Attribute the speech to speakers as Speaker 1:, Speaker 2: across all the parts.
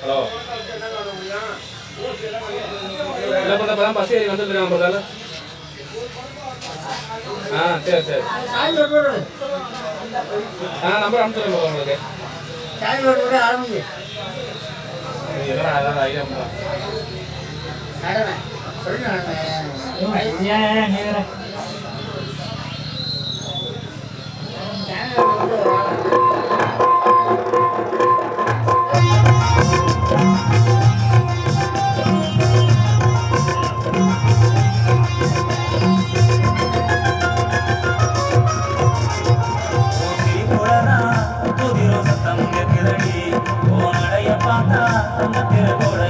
Speaker 1: Hello. இப்போ தான் bus ஏறி வந்துருக்காங்க பார்த்தாலும் ஆ சரி சரி. ஆ நம்பர் அனுப்பிச்சுடுங்க உங்களுக்கு.
Speaker 2: ஆரம்பிச்சு
Speaker 1: இது என்னடா அதான் ஐடியா பண்ணுறேன்
Speaker 3: mata, que por ahí.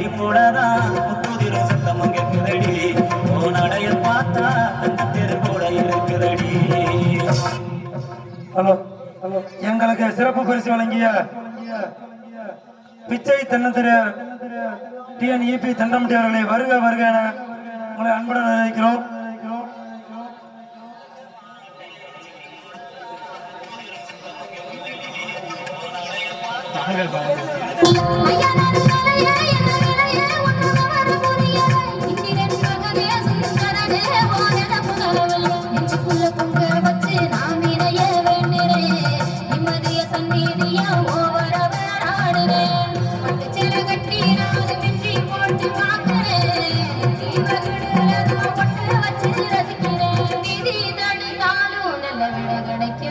Speaker 3: மாட்டேன் சிரிப்புடதான் முத்துதிரு சத்தம் கேட்குதடி ஓ நடைய பார்த்தா அந்த தெரு கூட இருக்குதடி
Speaker 4: ஹலோ ஹலோ. எங்களுக்கு சிறப்பு பரிசு வழங்கிய பிச்சை தென்னந்திர டிஎன்இபி தண்டமட்டி அவர்களை வருக வருக என உங்களை அன்புடன் நினைக்கிறோம்
Speaker 5: ஐயா Chicago.